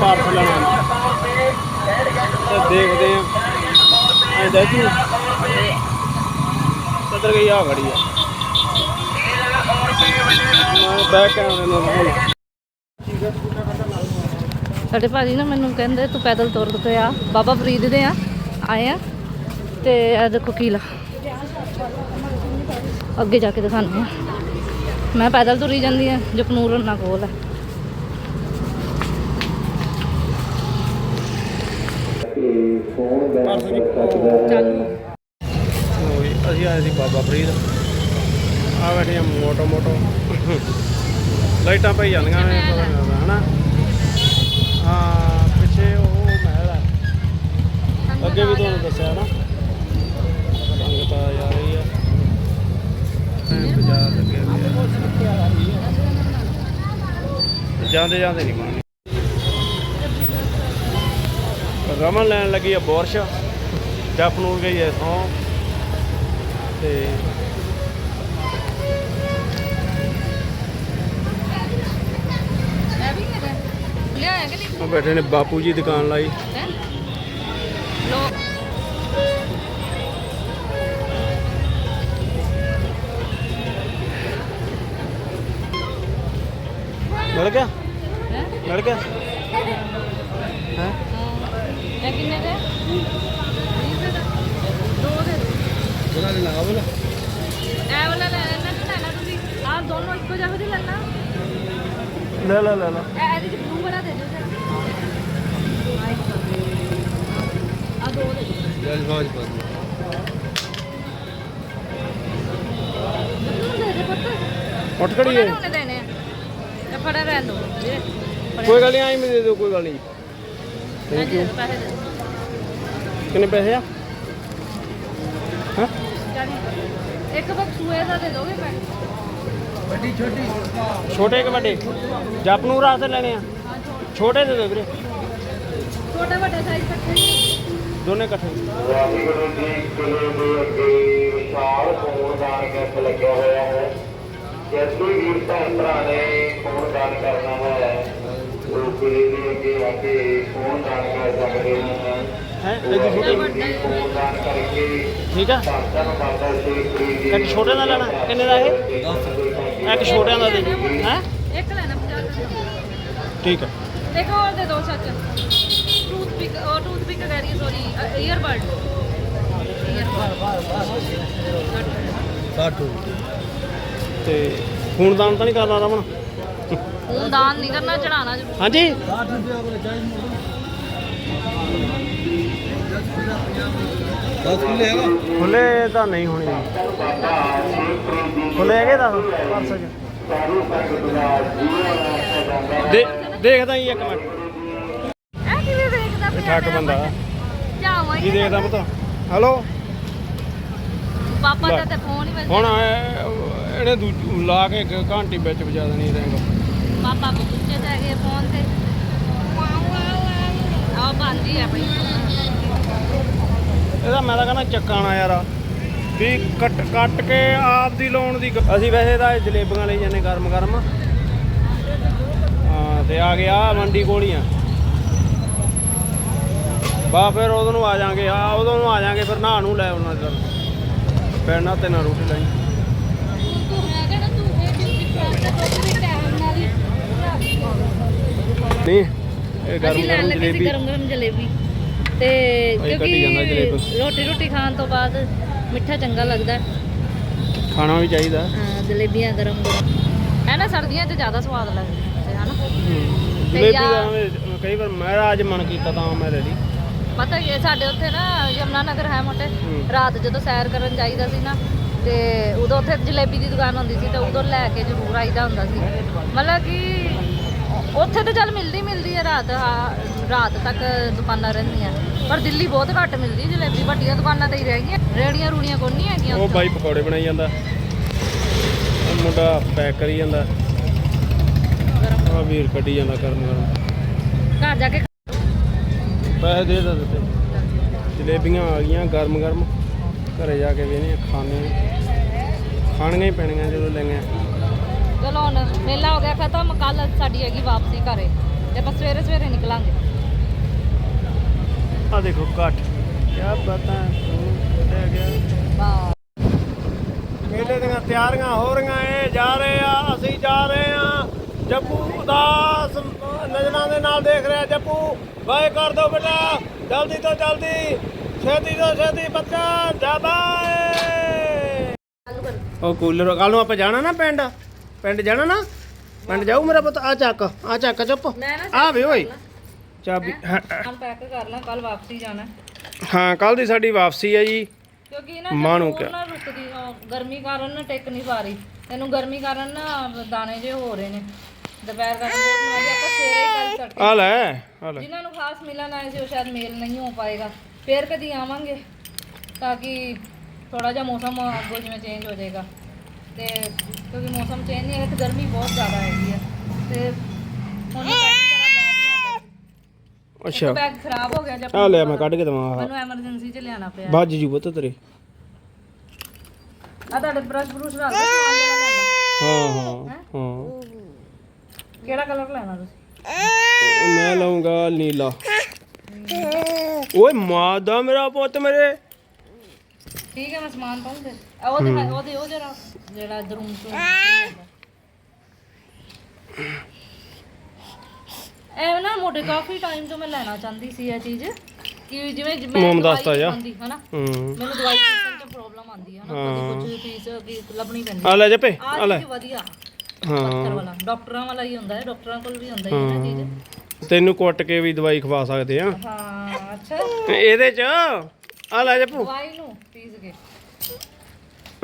Parcel ਲੈਣਾ ਤੇ ਦੇਖਦੇ ਆ। ਐ ਦੇਖੀ ਕਿੱਧਰ ਗਈ ਆ ਖੜੀ ਆ। ਮੈਂ ਬੈਕ ਕੈਮਰੇ ਨਾਲ ਸਾਡੇ ਭਾਜੀ ਨਾ ਮੈਨੂੰ ਕਹਿੰਦੇ, ਤੂੰ ਪੈਦਲ ਤੁਰ ਕੇ ਆ। ਬਾਬਾ ਫਰੀਦ ਦੇ ਆ। ਆਏ ਆ। ਤੇ ਇਹ ਦੇਖੋ ਕੀਲਾ ਅੱਗੇ ਜਾ ਕੇ ਦਿਖਾਉਂਦੇ ਆ। ਮੈਂ ਪੈਦਲ ਤੁਰੀ ਜਾਂਦੀ ਆ, ਜਪਨੂਰ ਨਾ ਕੋਲ ਹੈ ਚੱਲ ਹੋਈ ਅਸੀਂ ਆਏ ਸੀ ਬਾਬਾ ਫਰੀਦ। ਆ ਬੈਠੇ ਆ ਮੋਟੋ ਮੋਟੋ। ਲਾਈਟਾਂ ਪਈ ਜਾਂਦੀਆਂ ਨੇ ਪਤਾ ਨੀ ਲੱਗਦਾ, ਹਨਾ? ਹਾਂ ਪਿੱਛੇ ਉਹ ਮਹਿਲ ਹੈ ਅੱਗੇ ਵੀ ਤੁਹਾਨੂੰ ਦੱਸਿਆ ਨਾ। ਸੰਗਤ ਆ ਜਾ ਰਹੀ ਆ। ਬਾਜ਼ਾਰ ਲੱਗੇ ਆ। ਜਾਂਦੇ ਜਾਂਦੇ ਨਹੀਂ ਕੋਈ। ਰਮਨ ਲੈਣ ਲੱਗੀ ਆ ਬੋਰਸ਼। ਜਪਨੂਰ ਗਈ ਐ ਸੌ ਤੇ ਉਹ ਬੈਠੇ ਨੇ ਬਾਪੂ ਜੀ ਦੁਕਾਨ ਲਾਈ। ਹੈ? ਲੋ ਮਿਲ ਗਿਆ ਮਿਲ ਗਿਆ ਹੈ ਇਹ ਕਿੰਨੇ ਦੇ 20 ਦੇ ਦੋ ਦੇ ਉਹਨਾਂ ਦੇ ਇਹ ਵਾਲਾ ਲੈ ਲੈਣਾ ਕਿ ਲੈਣਾ ਤੁਸੀਂ ਆਹ ਦੋਨੋਂ ਇੱਕੋ ਜਿਹੇ ਦੇ ਲੈਣਾ ਲੈ ਲੈ ਲੈ ਲੈ ਇਹ ਇਹਦੇ ਚ ਬਲੂ ਵਾਲਾ ਦੇ ਦਿਓ ਜਰਾ ਆ ਦੋ ਦੇ ਦਿਓ ਬਲੂ ਦੇ ਦੇ ਪੁੱਤ ਉੱਠ ਖੜੀ ਹੈ ਉਹਨੇ ਦੇਣੇ ਆ ਇਹ ਫੜਾ ਰਹਿ ਲਓ ਵੀਰੇ। ਕੋਈ ਗੱਲ ਨਹੀਂ ਆਈ ਮੈਂ ਦੇ ਦਿਓ ਕੋਈ ਗੱਲ ਨਹੀਂ ਥੈਂਕ ਯੂ ਪੈਸੇ ਦੇ ਦਿਓ। ਕਿੰਨੇ ਪੈਸੇ ਆ ਹਾਂ ਚਾਲੀ। ਇੱਕ ਬਕਸੂਏ ਦਾ ਦੇ ਦੋਗੇ ਪੈਸੇ ਛੋਟੇ। ਕਿ ਵੱਡੇ ਜਪਨੂਰ ਵਾਸਤੇ ਲੈਣੇ ਆ। ਛੋਟੇ ਦੇ ਦਿਓ ਵੀਰੇ। ਛੋਟੇ ਵੱਡੇ ਸਾਈਜ਼ ਇਕੱਠੇ ਹੀ। ਦੋਨੇ ਇਕੱਠੇ। ਵਾਹਿਗੁਰੂ ਜੀ ਕਿਲੇ ਦੇ ਅੱਗੇ ਵਿਸ਼ਾਲ ਖੂਨਦਾਨ ਕੈਂਪ ਲੱਗਿਆ ਹੋਇਆ ਹੈ। ਜਦ ਵੀ ਵੀਰ ਭੈਣ ਭਰਾ ਨੇ ਖੂਨਦਾਨ ਕਰਨਾ ਹੈ ਉਹ ਕਿਲੇ ਦੇ ਅੱਗੇ ਆ ਕੇ ਖੂਨਦਾਨ ਕਰ ਸਕਦੇ ਹਨ ਹੈ ਐਡੀ ਛੋਟੇ ਠੀਕ ਆ? ਇੱਕ ਛੋਟੇ ਦਾ ਲੈਣਾ ਕਿੰਨੇ ਦਾ ਇਹ? ਇੱਕ ਛੋਟਿਆਂ ਦਾ ਦੇ ਹੈ? ਇੱਕ ਲੈਣਾ 50 ਠੀਕ ਆ। ਦੇਖੋ ਹੋਰ ਦੇ ਦੋ ਸੱਚ। ਟੂਥ ਪਿਕ ਟੂਥ ਪਿਕ ਕਹਿ ਰਹੀ ਸੌਰੀ ਈਅਰ ਬਡ ਸਾਟੂ ਤੇ ਖੂਨ ਦਾਨ ਤਾਂ ਨਹੀਂ ਕਰਦਾ ਰਮਣ ਖੂਨ ਦਾਨ ਨਹੀਂ ਕਰਨਾ ਚੜਾਣਾ ਹਾਂਜੀ। ਖੁੱਲੇ ਤਾਂ ਨਹੀਂ ਹੋਣੀ। ਖੁੱਲੇ ਹੈਗੇ ਤਾਂ ਦੇਖਦਾ ਹੀ ਇੱਕ ਮਿੰਟ। ਇਹ ਕਿਵੇਂ ਵੇਖਦਾ ਪਿਆ ਠੱਗ ਬੰਦਾ। ਕੀ ਦੇਖਦਾ ਪਤਾ? ਹਲੋ? ਪਾਪਾ ਦਾ ਤੇ ਫੋਨ ਹੀ ਵੱਜਦਾ। ਹੁਣ ਇਹਨੇ ਦੂਜੀ ਲਾ ਕੇ ਘੰਟੀ ਵਿੱਚ ਵਜਾ ਦੇਣੀ ਰਹਿੰਗਾ ਪਾਪਾ ਬੁੱਝੇ ਤੇ ਹੈਗੇ ਫੋਨ ਤੇ। ਆ ਬੰਦੀ ਆ ਬਈ। ਇਹਦਾ ਮੈਂ ਤਾਂ ਕਹਿੰਦਾ ਚੱਕਾਣਾ ਯਾਰ। ਵੀ ਕੱਟ ਕੱਟ ਕੇ ਆਪ ਦੀ ਲਾਉਣ ਦੀ ਅਸੀਂ ਵੈਸੇ ਤਾਂ ਇਹ ਜਲੇਬੀਆਂ ਲਈ ਜਾਂਦੇ ਗਰਮ ਗਰਮ। ਹਾਂ ਤੇ ਆ ਗਿਆ ਮੰਡੀ ਕੋਲ ਹੀ ਆ ਬਾ ਫਿਰ ਉਦੋਂ ਨੂੰ ਆ ਜਾਾਂਗੇ। ਆ ਉਦੋਂ ਨੂੰ ਆ ਜਾਾਂਗੇ ਫਿਰ ਨਹਾ ਨੂੰ ਲੈ ਉਹਨਾਂ ਦਾ ਪੈਣਾ ਤੇ ਨਾ ਰੋਟੀ ਲਈ। ਤੂੰ ਨਾ ਨਾਲ ਹੀ ਨਹੀਂ ਇਹ ਗਰਮ ਗਰਮ ਜਲੇਬੀ। ਗਰਮ ਗਰਮ ਜਲੇਬੀ। ਤੇ ਜਾਂਦਾ ਕਿਉਂਕਿ। ਰੋਟੀ ਰੋਟੀ ਖਾਣ ਤੋਂ ਬਾਅਦ ਮਿੱਠਾ ਚੰਗਾ ਲੱਗਦਾ। ਹੈ। ਖਾਣਾ ਵੀ ਚਾਹੀਦਾ। ਹਾਂ ਜਲੇਬੀਆਂ ਗਰਮ ਗਰਮ। ਹੈ ਨਾ ਸਰਦੀਆਂ 'ਚ ਜ਼ਿਆਦਾ ਸਵਾਦ ਲੱਗਦੀਆਂ ਤੇ ਹਨਾ ਜਲੇਬੀ ਜਾਂ- ਦਾ ਐਵੇਂ ਕਈ ਵਾਰ ਮੈਂ ਅੱਜ ਮਨ ਕੀਤਾ ਤਾਂ ਮੈਂ ਲੈ ਲਈ ਪਤਾ ਕੀ ਹੈ, ਸਾਡੇ ਉੱਥੇ ਨਾ ਯਮਨਾ ਨਗਰ ਹੈ ਮੋਟੇ। ਹੂੰ। ਰਾਤ ਜਦੋਂ ਸੈਰ ਕਰਨ ਜਾਈਦਾ ਸੀ ਨਾ ਤੇ ਉਦੋਂ ਉੱਥੇ ਜਲੇਬੀ ਦੀ ਦੁਕਾਨ ਹੁੰਦੀ ਸੀ ਤੇ ਉਦੋਂ ਲੈ ਕੇ ਜ਼ਰੂਰ ਆਈਦਾ ਹੁੰਦਾ ਸੀ। ਮਤਲਬ ਕਿ ਉੱਥੇ ਤਾਂ ਚੱਲ ਮਿਲਦੀ ਮਿਲਦੀ ਹੈ ਰਾਤ ਹਾਂ, ਰਾਤ ਤੱਕ ਦੁਕਾਨਾਂ ਰਹਿੰਦੀਆਂ। ਪਰ ਦਿੱਲੀ ਬਹੁਤ ਘੱਟ ਮਿਲਦੀ ਹੈ ਜਲੇਬੀ ਵੱਡੀਆਂ ਦੁਕਾਨਾਂ ਤੇ ਹੀ ਰਹਿ ਗਈਆਂ। ਰੇੜੀਆਂ ਰੂੜੀਆਂ ਕੋਈ ਨਹੀਂ ਹੈਗੀਆਂ ਉਹ। ਬਾਈ ਪਕੌੜੇ ਬਣਾਈ ਜਾਂਦਾ। ਉਹ ਮੁੰਡਾ ਪੈਕ ਕਰੀ ਜਾਂਦਾ। ਆ ਵੀਰ ਕੱਢੀ ਜਾਂਦਾ ਕਰਨ ਗਰਮ। ਘਰ ਜਾ ਕੇ ਪੈਸੇ ਦੇ ਦੇ ਦਿੱਤੇ। ਜਲੇਬੀਆਂ ਆ ਗਈਆਂ ਗਰਮ ਗਰਮ। ਘਰੇ ਜਾ ਕੇ ਵੇਨੇ ਖਾਣੇ ਖਾਣੀਆਂ ਹੀ ਪੈਣੀਆਂ ਜਦੋਂ ਲੈਣੀਆਂ ਚਲੋ ਹੁਣ ਮੇਲਾ ਹੋ ਗਿਆ ਖਤਮ। ਕੱਲ ਸਾਡੀ ਹੈਗੀ ਵਾਪਸੀ ਘਰੇ। ਤੇ ਆਪਾਂ ਸਵੇਰੇ ਸਵੇਰੇ ਨਿਕਲਾਂਗੇ। ਆ ਦੇਖੋ ਕੱਠ। ਕੀ ਬਤਾ ਲੈ ਗਿਆ। ਮੇਲੇ ਦੀਆਂ ਤਿਆਰੀਆਂ ਹੋ ਰਹੀਆਂ ਏ ਜਾ ਰਹੇ ਆ ਅਸੀਂ ਜਾ ਰਹੇ ਆ ਜੱਪੂ ਉਦਾਸ ਨਜ਼ਰਾਂ ਦੇ ਨਾਲ ਦੇਖ ਰਿਹਾ ਜੱਪੂ। ਬਾਏ ਕਰ ਦੋ ਬੇਟਾ। ਜਲਦੀ ਤੋਂ ਜਲਦੀ। ਛੇਤੀ ਤੋਂ ਛੇਤੀ ਬੱਚਾ। ਜਾ ਬਾਏ। ਉਹ ਕੂਲਰ ਕੱਲ ਨੂੰ ਆਪਾਂ ਜਾਣਾ ਨਾ ਪਿੰਡ। ਪਿੰਡ ਜਾਣਾ ਨਾ? ਪਿੰਡ ਜਾਊ ਮੇਰਾ ਪੁੱਤ? ਆ ਚੱਕ। ਆ ਚੱਕ ਚੁੱਪ ਆ ਵੇ ਓਏ। ਚਾਬੀ ਹਾਂ, ਅਨਪੈਕ ਕਰ ਲਾਂ ਕੱਲ ਵਾਪਸੀ ਜਾਣਾ। ਹਾਂ ਕੱਲ ਦੀ ਸਾਡੀ ਵਾਪਸੀ ਹੈ ਜੀ। ਕਿਉਂਕਿ ਨਾ ਮਾਂ ਨੂੰ ਜਦੋਂ ਕਿਆ? ਨਾ ਰੁਕਦੀ ਗਰਮੀ ਕਾਰਨ ਨਾ ਟਿਕ ਨਹੀਂ ਪਾ ਰਹੀ। ਤੈਨੂੰ ਗਰਮੀ ਕਾਰਨ ਨਾ ਦਾਣੇ ਜੇ ਹੋ ਰਹੇ ਨੇ। ਦੁਪਹਿਰ ਦੇ ਮੈਂ ਕਿਹਾ ਆਪਾਂ ਸਵੇਰੇ ਹੀ ਗੱਲ ਕਰਦੇ ਆ ਲੈ ਆ ਲੈ। ਜਿਨ੍ਹਾਂ ਨੂੰ ਖਾਸ ਮਿਲਣ ਆਏ ਸੀ ਉਹ ਸ਼ਾਇਦ ਮੇਲ ਨਹੀਂ ਹੋ ਪਾਏਗਾ। ਫੇਰ ਕਦੀ ਆਵਾਂਗੇ ਤਾਂ ਕਿ ਥੋੜਾ ਜਿਹਾ ਮੌਸਮ ਅੱਗੋਂ ਜਿਵੇਂ ਚੇਂਜ ਹੋ ਜਾਏਗਾ। ਤੇ ਕਿਉਂਕਿ ਮੌਸਮ ਚੇਂਜ ਨਹੀਂ ਹੈ ਤੇ ਗਰਮੀ ਬਹੁਤ ਜ਼ਿਆਦਾ ਹੈਗੀ ਹੈ ਤੇ ਹੁਣ ਮੈਂ ਪੈਕਿੰਗ ਕਰਾਂ ਬੈਗ ਲਿਆਂਦਾ ਅੱਛਾ। ਬੈਗ ਖਰਾਬ ਹੋ ਗਿਆ ਜਦ ਆ ਲੈ ਮੈਂ ਕੱਢ ਕੇ ਦਵਾਂ ਮੈਨੂੰ ਐਮਰਜੈਂਸੀ 'ਚ ਲਿਆਣਾ ਪਿਆ। ਵੱਜ ਜੂ ਪੁੱਤ ਤੇਰੇ। ਆ ਤੁਹਾਡੇ ਬ੍ਰਸ਼ ਬਰੂਸ਼ ਰੱਖ ਜਿਹੜਾ ਲੈਣਾ ਹਾਂ ਹਾਂ ਹਾਂ। ਕਿਹੜਾ ਕਲਰ ਲੈਣਾ ਤੁਸੀਂ? ਮੈਂ ਲਾਉਂਗਾ ਨੀਲਾ। ਓਏ ਮਾਦਾ ਮੇਰਾ ਪੁੱਤ ਮੇਰੇ। ਠੀਕ ਹੈ ਮੈਂ ਸਮਾਨ ਪਾਉਂ ਫਿਰ। ਆ ਉਹ ਦਿਖਾ ਉਹ ਦੇ ਉਹ ਜਰਾ। ਜਿਹੜਾ ਇਧਰ ਰੂਮ ਤੋਂ ਐ ਨਾ ਮੋਟੇ ਕਾਫੀ ਟਾਈਮ ਤੋਂ ਮੈਂ ਲੈਣਾ ਚਾਹੁੰਦੀ ਸੀ ਇਹ ਚੀਜ਼ ਕਿ ਜਿਵੇਂ ਮੈਂ ਮੋਮ ਹਨਾ? ਹੂੰ। ਮੈਨੂੰ ਦਵਾਈ ਪੀਣ ਚ ਪ੍ਰੋਬਲਮ ਆਉਂਦੀ ਹੈ ਹਨਾ? ਕਦੇ ਕੁਝ ਚੀਜ਼ ਕੀ ਲੱਭਣੀ ਪੈਂਦੀ ਆ ਲੈ ਜਪੇ ਆ ਆ ਲੈ। ਵਧੀਆ ਹਾਂ ਡਾਕਟਰ ਵਾਲਾ। ਡਾਕਟਰਾਂ ਵਾਲਾ ਹੀ ਹੁੰਦਾ ਹੈ ਡਾਕਟਰਾਂ ਕੋਲ ਵੀ ਹੁੰਦਾ ਹੀ ਹੈ ਨਾ ਚੀਜ਼। ਤੈਨੂੰ ਕੁੱਟ ਕੇ ਵੀ ਦਵਾਈ ਖਵਾ ਸਕਦੇ ਆ। ਹਾਂ ਅੱਛਾ। ਇਹਦੇ ਚ ਆ ਲੈ ਜਪੂ। ਦਵਾਈ ਨੂੰ ਪੀਸ ਕੇ।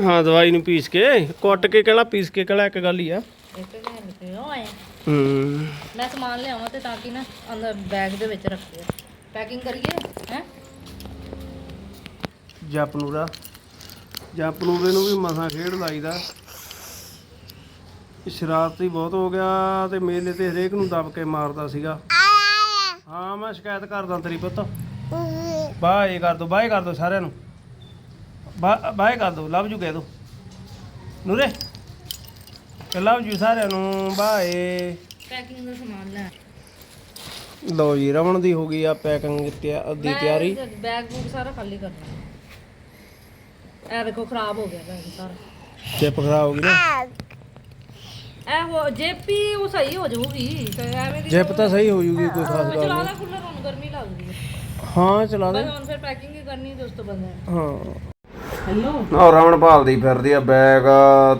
ਹਾਂ ਦਵਾਈ ਨੂੰ ਪੀਸ ਕੇ। ਕੁੱਟ ਕੇ ਕਿਹੜਾ ਪੀਸ ਕੇ ਕਿਹੜਾ ਇੱਕ ਗੱਲ ਹੀ ਆ। ਇੱਕ ਨੇ ਲਿਖੇ ਹੋਏ ਹੂੰ ਮੈਂ ਸਮਾਨ ਲਿਆਵਾਂ ਤੇ ਤਾਂ ਕਿ ਨਾ ਅੰਦਰ ਬੈਗ ਦੇ ਵਿੱਚ ਰੱਖਿਆ ਪੈਕਿੰਗ ਕਰੀਏ, ਹੈ? ਜਪਨੂਰਾ ਜਪਨੂਰੇ ਨੂੰ ਵੀ ਮਸਾਂ ਖੇਡ ਲਾਈਦਾ। ਸ਼ਰਾਰਤੀ ਬਹੁਤ ਹੋ ਗਿਆ ਤੇ ਮੇਲੇ ਤੇ ਹਰੇਕ ਨੂੰ ਦਬ ਕੇ ਮਾਰਦਾ ਸੀਗਾ। ਹਾਂ, ਮੈਂ ਸ਼ਿਕਾਇਤ ਕਰਦਾ ਤੇਰੀ ਪੁੱਤ। ਬਾਏ ਕਰ ਦੋ, ਬਾਏ ਕਰ ਦੋ ਸਾਰਿਆਂ ਨੂੰ। ਬਾਏ ਕਰ ਦੋ ਲਵ ਜੂ ਕਹਿ ਦੋ ਨੂਰੇ। ਲਵ ਜੂ ਸਾਰਿਆਂ ਨੂੰ ਬਾਏ। ਪੈਕਿੰਗ ਦਾ ਸਮਾਨ ਲੈ। ਲਓ ਜੀ ਰਮਨ ਦੀ ਹੋ ਗਈ ਆ ਪੈਕਿੰਗ ਦੀ ਤਿਆਰੀ। ਬੈਗ ਬੂਗ ਸਾਰਾ ਖਾਲੀ ਕਰਨਾ ਇਹ ਦੇਖੋ ਖਰਾਬ ਹੋ ਗਿਆ ਬੈਗ ਸਾਰਾ। ਚਿਪ ਖਰਾਬ ਹੋ ਗਈ ਨਾ। ਇਹ ਹੋ ਜੇਪੀ ਉਹ ਸਹੀ ਹੋ ਜਾਊਗੀ। ਐਵੇਂ ਦੀ ਜਿਪ ਤਾਂ ਸਹੀ ਹੋ ਜੂਗੀ ਕੋਈ ਖਾਸ ਗੱਲ ਚਲਾ ਨਹੀਂ। ਲੈ ਕੂਲਰ ਹੁਣ ਗਰਮੀ ਲੱਗਦੀ ਹੈ। ਹਾਂ ਚਲਾ ਦੇ। ਹੁਣ ਫਿਰ ਪੈਕਿੰਗ ਹੀ ਕਰਨੀ ਤੇ ਉਸ ਤੋਂ ਬੰਦ ਹਾਂ। ਹੈਲੋ ਉਹ ਰਮਨ ਭਾਲਦੀ ਫਿਰਦੀ ਆ ਬੈਗ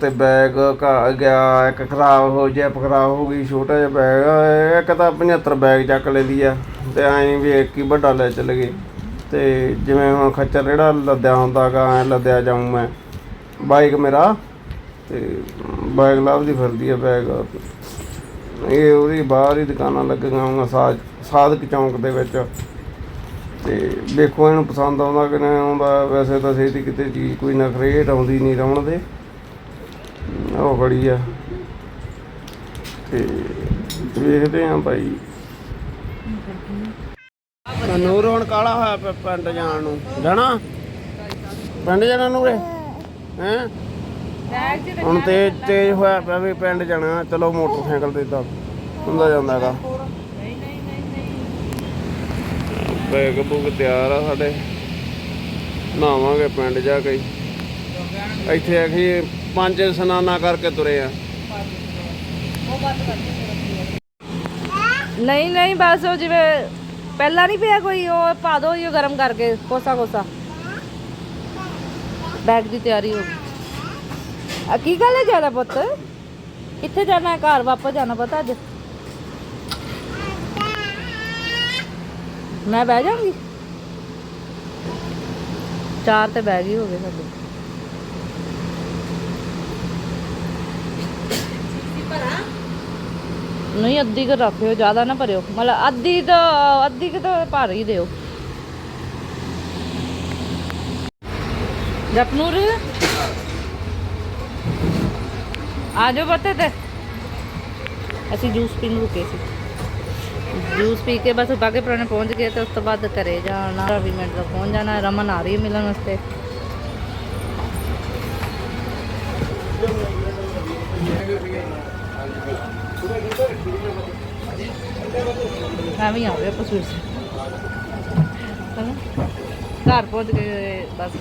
ਤੇ ਬੈਗ ਘ- ਗਿਆ, ਇੱਕ ਖਰਾਬ ਹੋ ਜਿਪ ਖਰਾਬ ਹੋ ਗਈ, ਛੋਟਾ ਜਿਹਾ ਬੈਗ ਇੱਕ ਤਾਂ 75 ਬੈਗ ਚੱਕ ਲੈਂਦੀ ਆ, ਤੇ ਐਂ ਵੀ ਇੱਕ ਹੀ ਵੱਡਾ ਲੈ ਚੱਲ ਗਏ ਤੇ ਜਿਵੇਂ ਹੁਣ ਖੱਚਰ ਜਿਹੜਾ ਲੱਦਿਆ ਹੁੰਦਾਗਾ ਐ ਲੱਦਿਆ ਜਾਊਂ ਮੈਂ। ਬਾਈਕ ਮੇਰਾ, ਤੇ ਬੈਗ ਲੱਭਦੀ ਫਿਰਦੀ ਆ ਬੈਗ ਇਹ ਉਹਦੀ ਬਾਹਰ ਹੀ ਦੁਕਾਨਾਂ ਲੱਗੀਆਂ ਹੋਈਆਂ, ਸਾਜ ਸਾਧਕ ਚੌਂਕ ਦੇ ਵਿੱਚ। ਤੇ ਵੇਖੋ ਇਹਨੂੰ ਪਸੰਦ ਆਉਂਦਾ ਕਿ ਨਹੀਂ ਆਉਂਦਾ, ਵੈਸੇ ਤਾਂ ਛੇਤੀ ਕਿਤੇ ਚੀਜ਼ ਕੋਈ ਨਾ ਆਉਂਦੀ ਨਹੀਂ ਰਮਣ ਦੇ। ਉਹ ਖੜੀ ਆ। ਤੇ ਵੇਖਦੇ ਆਂ ਭਾਈ। ਨੂਰ ਹੁਣ ਕਾਲਾ ਹੋਇਆ ਪਿਆ ਪਿੰਡ ਜਾਣ ਨੂੰ? ਜਾਣਾ? ਪਿੰਡ ਜਾਣਾ ਨੂਰੇ? ਹੈ? ਹੁਣ ਤੇ ਤੇਜ਼ ਹੋਇਆ ਪਿਆ ਵੀ ਪਿੰਡ ਜਾਣਾ, ਚਲੋ ਮੋਟਰਸਾਈਕਲ ਤੇ ਤਾਂ ਹੁੰਦਾ ਜਾਂਦਾਗਾ ਨਹੀਂ ਨਹੀਂ ਨਹੀਂ ਨਹੀਂ ਬੈਗ ਬੁੱਕ ਤਿਆਰ ਆ ਸਾਡੇ। ਨਹਾਵਾਂਗੇ ਪਿੰਡ ਜਾ ਕੇ। ਇੱਥੇ ਆਖੀ ਪੰਜ ਸਨਾਨਾ ਕਰਕੇ ਤੁਰੇ ਆ। ਨਹੀਂ ਨਹੀਂ, ਬਸ ਉਹ ਜਿਵੇਂ ਪਹਿਲਾਂ ਨਹੀਂ ਪਿਆ ਕੋਈ, ਉਹ ਪਾ ਦੋ ਇਹ ਗਰਮ ਕਰਕੇ, ਕੋਸਾ ਕੋਸਾ। ਬੈਗ ਦੀ ਤਿਆਰੀ ਹੋ ਗਈ। ਆ ਕੀ ਗੱਲ ਹੈ ਜ਼ਿਆਦਾ ਪੁੱਤ? ਕਿੱਥੇ ਜਾਣਾ ਘਰ ਵਾਪਸ ਜਾਣਾ ਪਤਾ ਅੱਜ? ਮੈਂ ਬਹਿ ਜਾਵਾਂਗੀ। ਚਾਰ ਤੇ ਬਹਿ ਗਈ ਹੋ ਗਏ ਸਾਡੇ। ਨਹੀਂ, ਅੱਧੀ ਕੁ ਰੱਖਿਓ, ਜ਼ਿਆਦਾ ਨਾ ਭਰਿਓ। ਮਤਲਬ ਅੱਧੀ ਤਾਂ, ਅੱਧੀ ਕੁ ਤਾਂ ਭਰ ਹੀ ਦਿਓ। ਜਪਨੂਰ, ਆ ਜਾਓ ਬੱਤੇ ਤੇ ਅਸੀਂ ਜੂਸ ਪੀਣ ਰੁਕੇ ਸੀ। ਜੂਸ ਪੀ ਕੇ ਬਸ ਬਾਗੇ ਪੁਰਾਣੇ ਪਹੁੰਚ ਗਏ ਤੇ ਉਸ ਤੋਂ ਬਾਅਦ ਘਰੇ ਜਾਣਾ 20 ਮਿੰਟ ਦਾ ਪਹੁੰਚ ਜਾਣਾ, ਰਮਨ ਆ ਰਹੀ ਹੈ ਮਿਲਣ ਵਾਸਤੇ। ਮੈਂ ਵੀ ਆ ਗਿਆ ਪਸੂਰ ਸੇ ਘਰ ਪਹੁੰਚ ਕੇ ਬਸ।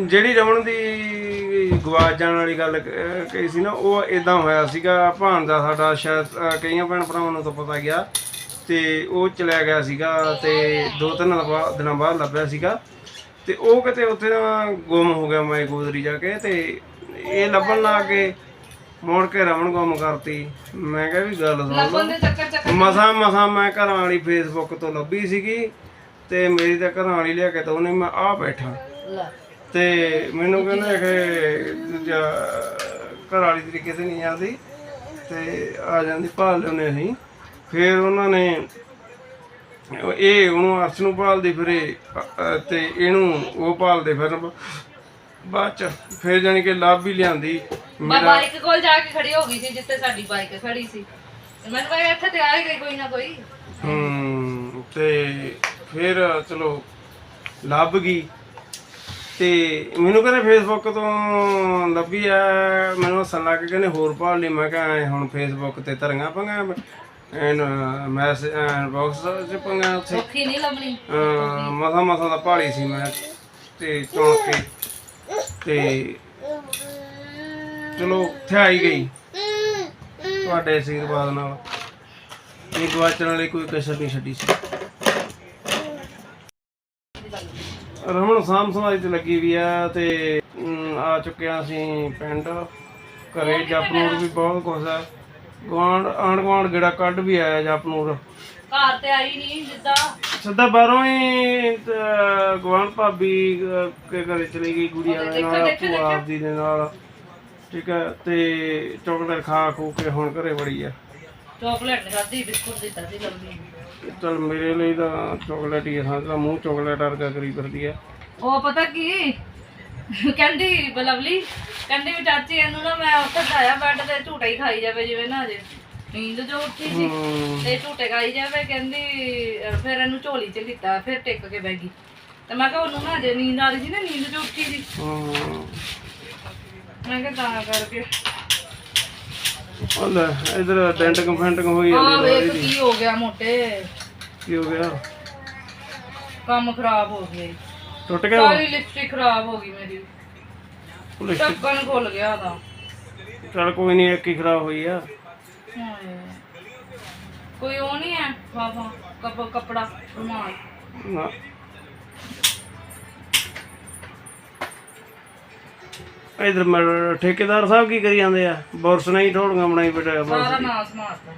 ਜਿਹੜੀ ਰਮਨ ਦੀ ਗਵਾਚ ਜਾਣ ਵਾਲੀ ਗੱਲ ਕ- ਕਹੀ ਸੀ ਨਾ ਉਹ ਇਦਾਂ ਹੋਇਆ ਸੀਗਾ ਭਾਣਜਾ ਸਾਡਾ ਸ਼ਾਇਦ ਅ, ਕਈਆਂ ਭੈਣ ਭਰਾਵਾਂ ਨੂੰ ਤਾਂ ਪਤਾ ਗਿਆ ਤੇ ਉਹ ਚਲਿਆ ਗਿਆ ਸੀਗਾ ਤੇ ਦੋ ਤਿੰਨ ਦਿਨਾਂ ਬਾਅਦ ਦਿਨਾਂ ਬਾਅਦ ਲੱਭਿਆ ਸੀਗਾ ਤੇ ਉਹ ਕਿਤੇ ਉੱਥੇ ਨਾ ਗੁੰਮ ਹੋ ਗਿਆ ਮੈਂ ਗੋਦਰੀ ਜਾ ਕੇ ਤੇ ਇਹ ਲੱਭਣ ਲੱਗ ਕੇ ਮੁੜ ਕੇ ਰਮਨ ਗੁੰਮ ਕਰਤੀ। ਮੈਂ ਕਿਹਾ ਵੀ ਗੱਲ ਸੁਣ ਲਓ ਦੇ ਚੱਕਰ ਚੱਕਰ ਮਸਾਂ ਮਸਾਂ ਮੈਂ ਘਰਾਂ ਵਾਲੀ ਫੇਸਬੁੱਕ ਤੋਂ ਲੱਭੀ ਸੀਗੀ ਤੇ ਮੇਰੀ ਤਾਂ ਘਰਾਂ ਵਾਲੀ ਲਿਆ ਕੇ ਤਾਂ ਉਹਨੇ ਮੈਂ ਆ ਬੈਠਾ। ਲੈ। ਤੇ ਮੈਨੂੰ ਕਹਿੰਦੇ ਕਿ ਦੂਜਾ ਘਰ ਵਾਲੀ ਤਰੀਕੇ ਤੇ ਨਹੀਂ ਆਉਂਦੀ ਤੇ ਆ ਜਾਂਦੀ ਭਾਲ ਲਿਆਉਂਦੇ ਅਸੀਂ। ਫਿਰ ਉਹਨਾਂ ਨੇ ਇਹ ਉਹਨੂੰ ਅਰਸ਼ ਨੂੰ ਭਾਲਦੀ ਫਿਰੇ ਤੇ ਇਹਨੂੰ ਉਹ ਭਾਲਦੇ ਫਿਰ ਬਾਅਦ ਚ ਫਿਰ ਜਾਣੀ ਕਿ ਲੱਭ ਹੀ ਲਿਆਂਦੀ। ਮੈਂ ਬਾਈਕ ਕੋਲ ਜਾ ਕੇ ਖੜੀ ਹੋ ਗਈ ਸੀ ਜਿੱਥੇ ਸਾਡੀ ਬਾਈਕ ਖੜੀ ਸੀ। ਮੈਨੂੰ ਕਹਿੰਦਾ ਇੱਥੇ ਤੇ ਆ ਹੀ ਗਈ ਕੋਈ ਨਾ ਕੋਈ। ਹੂੰ ਤੇ ਫਿਰ ਚਲੋ ਲੱਭ ਗਈ। ਤੇ ਮੈਨੂੰ ਕਹਿੰਦੇ ਫੇਸਬੁੱਕ ਤੋਂ ਲੱਭੀ ਆ ਮੈਨੂੰ ਹੱਸਣ ਲੱਗ ਕੇ ਕਹਿੰਦੇ ਹੋਰ ਭਾਲ ਲਈ ਮੈਂ ਕਿਹਾ ਐਂ ਹੁਣ ਫੇਸਬੁੱਕ ਤੇ ਤਰੰਗਾ ਪੰਗਾ ਐਨ ਮੈਸੇਜ ਬਾਕਸ ਚ ਪੰਗਾ ਉੱਥੇ। ਔਖੀ ਨਹੀਂ ਲੱਭਣੀ। ਮਸਾ ਮਸਾ ਦਾ ਭਾਲੀ ਸੀ ਮੈਂ ਤੇ ਚੁਣ ਕੇ ਤੇ ਚਲੋ ਉੱਥੇ ਆਈ ਗਈ। ਤੁਹਾਡੇ ਆਸ਼ੀਰਵਾਦ ਨਾਲ। ਇਹ ਗਵਾਚਣ ਵਾਲੀ ਕੋਈ ਕਸਰ ਨਹੀਂ ਛੱਡੀ ਸੀ। ਰਮਣ ਸਾਮ ਸਮਾਜ ਤੇ ਲੱਗੀ ਵੀ ਆ ਤੇ ਆ ਚੁੱਕਿਆ ਅਸੀਂ ਪਿੰਡ। ਘਰੇ ਜਪਨੂਰ ਵੀ ਬਹੁਤ ਕੁਛ ਆ। ਗਵਾਂਡ ਆਂਢ ਗੁਆਂਢ ਗੇੜਾ ਕੱਢ ਵੀ ਆਇਆ ਜਪਨੂਰ। ਘਰ ਤੇ ਆਈ ਨਹੀਂ ਜਿੱਦਾਂ? ਸਿੱਧਾ ਬਾਹਰੋਂ ਹੀ ਗਵਾਂਢ ਭਾਬੀ ਕੇ ਘਰੇ ਚਲੀ ਗਈ ਗੁੜੀਆ ਦੇ ਨਾਲ ਭੂਆ ਆਪਦੀ ਦੇ ਨਾਲ। ਠੀਕ ਹੈ ਤੇ ਚਾਕਲੇਟ ਖਾ ਖੂ ਕੇ ਹੁਣ ਘਰੇ ਵੜੀ ਆ। ਚਾਕਲੇਟ ਖਾਦੀ ਬਿਸਕੁਟ ਦਿੱਤਾ ਸੀ ਲੱਭੀ ਚਲ ਮੇਰੇ ਲਈ ਤਾਂ ਚਾਕਲੇਟ ਹੀ ਆ ਹਾਂ ਤਾਂ ਮੂੰਹ ਚਾਕਲੇਟ ਵਰਗਾ ਕਰੀ ਫਿਰਦੀ ਆ। ਉਹ ਪਤਾ ਕੀ? ਕਹਿੰਦੀ ਬਲਵਲੀ ਕਹਿੰਦੀ ਵੀ ਚਾਚੀ ਇਹਨੂੰ ਨਾ ਮੈਂ ਉੱਥੇ ਖਾਇਆ ਬੈੱਡ ਤੇ ਝੂਟਾ ਹੀ ਖਾਈ ਜਾਵੇ ਜਿਵੇਂ ਨਾ ਅਜੇ ਨੀਂਦ ਜੋ ਉੱਠੀ ਸੀ ਹਮ, ਤੇ ਝੂਟੇ ਖਾਈ ਜਾਵੇ ਕਹਿੰਦੀ ਅਹ ਫਿਰ ਇਹਨੂੰ ਝੋਲੀ 'ਚ ਲਿੱਤਾ ਫਿਰ ਟਿਕ ਕੇ ਬਹਿ ਗਈ। ਤੇ ਮੈਂ ਕਿਹਾ ਉਹਨੂੰ ਨਾ ਅਜੇ ਨੀਂਦ ਆ ਰਹੀ ਸੀ ਨਾ ਨੀਂਦ ਜੋ ਉੱਠੀ ਸੀ। ਹਮ, ਮੈਂ ਕਿਹਾ ਤਾਂ ਕਰਕੇ। ਉਹ ਲੈ ਇਧਰ ਡੈਂਟਿੰਗ ਫੈਂਟਿੰਗ ਹੋਈ ਆ ਜਾਂਦੀ ਵੇਖ ਕੀ ਹੋ ਗਿਆ ਮੋਟੇ। ਕੀ ਹੋ ਗਿਆ? ਕੰਮ ਖਰਾਬ ਹੋ ਗਿਆ ਟੁੱਟ ਗਿਆ ਸਾਰੀ ਲਿਪਸਟਿਕ ਖਰਾਬ ਹੋ ਗਈ ਮੇਰੀ। ਪੁਲਿਸ ਢੱਕਣ ਖੁੱਲ ਗਿਆ ਉਹਦਾ। ਚਲ ਕੋਈ ਨਹੀਂ ਇੱਕ ਹੀ ਖਰਾਬ ਹੋਈ ਆ। ਹਾਏ। ਕੋਈ ਉਹ ਨਹੀਂ ਹੈ? ਬਾਬਾ ਕੱਪ ਕੱਪੜਾ ਰੁਮਾਲ। ਨਾ। ਇਧਰ ਠੇਕੇਦਾਰ ਸਾਹਿਬ ਕੀ ਕਰੀ ਜਾਂਦੇ ਆ? ਬੁਰਸ ਨਹੀਂ ਥੋੜੀਆਂ ਬਣਾਈ ਬਸ ਸਾਰਾ ਨਾਸ ਮਾਰਤਾ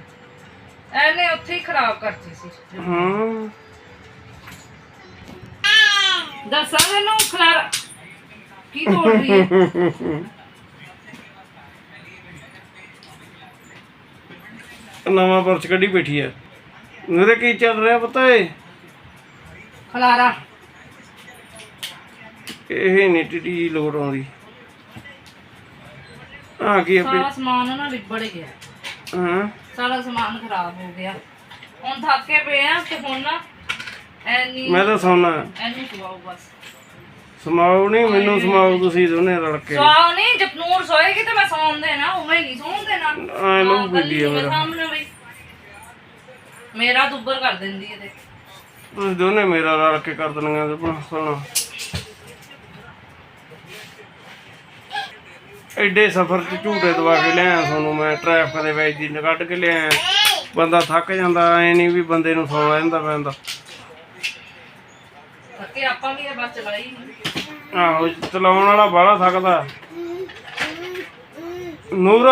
ਐਨੇ ਉੱਥੇ ਹੀ ਖਰਾਬ ਕਰਤੀ ਸੀ। ਹਾਂ। ਦੱਸਾਂ ਤੈਨੂੰ ਖਲਾਰਾ ਕੀ ਤੋੜ ਰਹੀ ਹੈ? ਨਵਾਂ ਬੁਰਸ ਕੱਢੀ ਬੈਠੀ ਆ। ਮੇਰੇ ਕੀ ਚੱਲ ਰਿਹਾ ਪਤਾ ਏ ਖਲਾਰਾ ਇਹ ਨਹੀਂ ਟਿੱਡੀ ਲੋੜ ਆਉਂਦੀ। ਆ ਕੀ ਆ ਸਾਰਾ ਸਮਾਨ ਨਾ ਲਿਬੜ ਗਿਆ। ਹਾਂ। ਸਾਰਾ ਸਮਾਨ ਖਰਾਬ ਹੋ ਗਿਆ। ਹੁਣ ਥੱਕੇ ਪਏ ਆ ਤੇ ਹੁਣ ਨਾ ਐਨੀ ਮੈਂ ਤਾਂ ਸੌਣਾ। ਐਨੀ ਸੁਆਓ ਬਸ। ਸਮਾਓ ਨਹੀਂ ਮੈਨੂੰ ਸਮਾਓ ਤੁਸੀਂ ਦੋਨੇ ਰਲ ਕੇ। ਸਵਾਓ ਨਹੀਂ ਜਪਨੂਰ ਸੋਏਗੀ ਤੇ ਮੈਂ ਸੌਣ ਦੇਣਾ ਉਵੇਂ ਨਹੀਂ ਸੌਣ ਦੇਣਾ। ਐ ਲੋ ਹਾਂ, ਬੁੱਢੀ ਕੱਲੀ ਆ ਮੇਰੇ ਮੇਰਾ। ਸਾਹਮਣੇ ਬਈ। ਮੇਰਾ ਦੁੱਬਰ ਕਰ ਦਿੰਦੀ ਹੈ ਤੇ। ਤੁਸੀਂ ਦੋਨੇ ਮੇਰਾ ਰਲ ਕੇ ਕਰ ਦੇਣੀਆਂ ਤੇ ਬਣਾ ਸੁਣਾ। ਐਡੇ ਸਫ਼ਰ ਚ ਝੂਟੇ ਦਵਾ ਕੇ ਲਿਆਇਆ ਤੁਹਾਨੂੰ ਮੈਂ ਟ੍ਰੈਫਿਕ ਦੇ ਵਿੱਚ ਦੀ ਕੱਢ ਕੇ ਲਿਆਇਆ। ਬੰਦਾ ਥੱਕ ਜਾਂਦਾ ਐ ਨਹੀਂ ਵੀ ਬੰਦੇ ਨੂੰ ਸੌਣਾ ਰਹਿੰਦਾ ਪੈਂਦਾ। ਥੱਕੇ ਆਪਾਂ ਵੀ ਇਹ ਬਸ ਚਲਾਈ ਆਹੋ ਚਲਾਉਣ ਵਾਲਾ ਬਾਹਲਾ ਥੱਕਦਾ। ਨੂਰ